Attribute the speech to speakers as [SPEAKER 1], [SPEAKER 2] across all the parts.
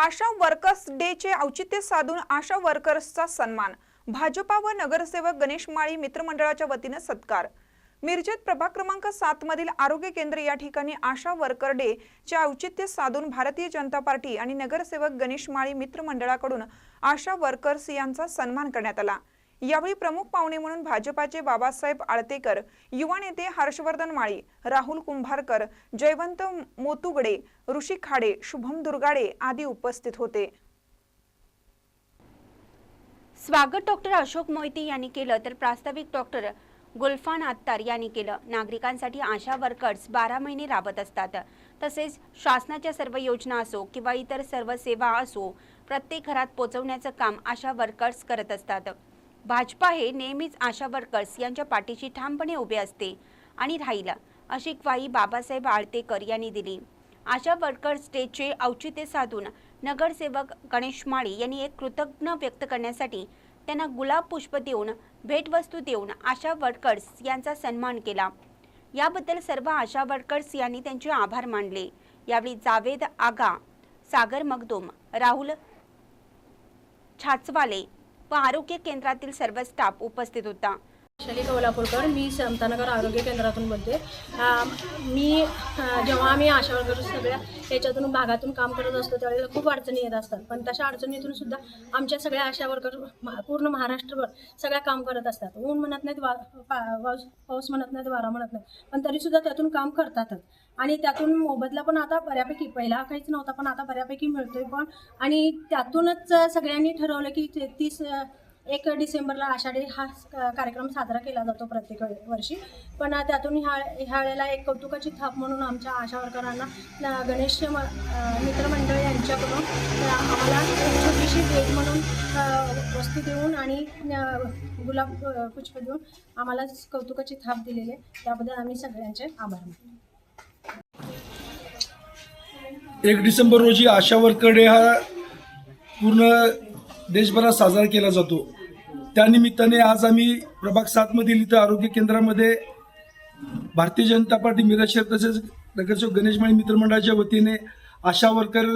[SPEAKER 1] आशा workers डेचे औचित्य साधून आशा वर्कर्सचा सन्मान. भाजपा व नगरसेवक गणेश माळी मित्रमंडळाच्या वतीनं सत्कार. मिरजेत प्रभाग क्रमांक सात मधील आरोग्य केंद्र या ठिकाणी आशा वर्कर डे चे औचित्य साधून भारतीय जनता पार्टी आणि नगरसेवक गणेश माळी मित्रमंडळाकडून आशा वर्कर्स यांचा सन्मान करण्यात आला. यावेळी प्रमुख पाहुणे म्हणून भाजपाचे बाबासाहेब आळतेकर युवा नेते हर्षवर्धन माळी राहुल कुंभारकर जयवंत मोतुगडे ऋषी खाडे शुभम दुर्गाडे आदी उपस्थित होते.
[SPEAKER 2] स्वागत डॉक्टर अशोक मोहिते यांनी केलं तर प्रास्ताविक डॉक्टर गुल्फान आत्तार यांनी केलं. नागरिकांसाठी आशा वर्कर्स बारा महिने राबत असतात. तसेच शासनाच्या सर्व योजना असो किंवा इतर सर्व सेवा असो प्रत्येक घरात पोहोचवण्याचं काम आशा वर्कर्स करत असतात. भाजपा हे नेहमीच आशा वर्कर्स यांच्या पाठीशी ठामपणे उभे असते आणि राहिला अशी ग्वाही बाबासाहेब आळतेकर यांनी दिली. आशा वर्कर्स डेचे औचित्य साधून नगरसेवक गणेश माळी यांनी एक कृतज्ञ व्यक्त करण्यासाठी त्यांना गुलाब पुष्प देऊन भेटवस्तू देऊन आशा वर्कर्स यांचा सन्मान केला. याबद्दल सर्व आशा वर्कर्स यांनी त्यांचे आभार मानले. यावेळी जावेद आगा सागर मगदूम राहुल छाचवाले व आरोग्य केंद्रातील सर्व स्टाफ उपस्थित होता.
[SPEAKER 3] वैशाली कोल्हापूरकर मी समतानगर आरोग्य केंद्रातून बोलते. मी जेव्हा आम्ही आशा वर्कर सगळ्या याच्यातून भागातून काम करत असतो त्यावेळेला खूप अडचणी येत असतात. पण तशा अडचणीतून सुद्धा आमच्या सगळ्या आशा वर्कर पूर्ण महाराष्ट्रभर सगळ्या काम करत असतात. ऊन म्हणत नाहीत वा पा- पाऊस पाऊस म्हणत नाहीत वारा म्हणत नाही पण तरीसुद्धा त्यातून काम करतातच. आणि त्यातून मोबदला पण आता बऱ्यापैकी पहिला काहीच नव्हता पण आता बऱ्यापैकी मिळतोय पण. आणि त्यातूनच सगळ्यांनी ठरवलं की ते तीस एक डिसेंबरला आषाढी हा कार्यक्रम साजरा केला जातो प्रत्येक वर्षी. पण त्यातून ह्या ह्या वेळेला एक कौतुकाची थाप म्हणून आमच्या आशा वर्करांना गणेश म- मित्रमंडळ यांच्याकडून आम्हाला छोटीशी भेट म्हणून वस्तू देऊन आणि गुलाब पुष्प देऊन आम्हाला कौतुकाची थाप दिलेली आहे. त्याबद्दल आम्ही सगळ्यांचे आभार मानतो.
[SPEAKER 4] एक डिसेंबर रोजी आशा वर्कर हा पूर्ण देशभरात साजरा केला जातो. त्यानिमित्ताने आज आम्ही प्रभाग सातमधील इथं आरोग्य केंद्रामध्ये भारतीय जनता पार्टी मिरज शहर तसेच नगरसेवक गणेशमाळी मित्रमंडळाच्या वतीने आशा वर्कर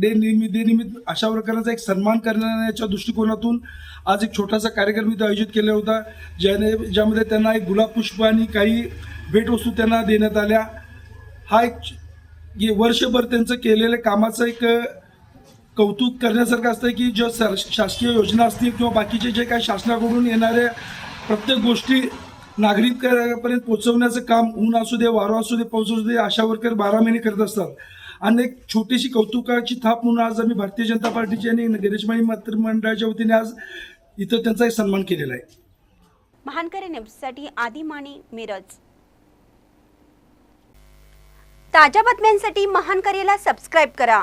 [SPEAKER 4] डे निमित्त निमित्त आशा वर्करांचा एक सन्मान करण्याच्या दृष्टिकोनातून आज एक छोटासा कार्यक्रम इथं आयोजित केला होता. ज्याने ज्यामध्ये त्यांना एक गुलाब पुष्प आणि काही भेटवस्तू त्यांना देण्यात आल्या. हा एक वर्षभर त्यांचं केलेल्या कामाचं एक कौतुक करण्यासारखं असतं की ज्या सर शासकीय योजना असतील किंवा बाकीचे जे काही शासनाकडून येणाऱ्या प्रत्येक गोष्टी नागरिकांपर्यंत पोहोचवण्याचं काम ऊन असू दे वारा असू दे पाऊस असू दे आशा वर्कर बारा महिने करत असतात. आणि एक छोटीशी कौतुकाची थाप म्हणून आज आम्ही भारतीय जनता पार्टीची आणि गणेशमाई मंत्रिमंडळाच्या वतीने आज इथं त्यांचा एक सन्मान केलेला आहे.
[SPEAKER 2] महानकरी न्यूजसाठी आदी माने मिरज. ताज्या बातम्यांसाठी महानकरेला सबस्क्राईब करा.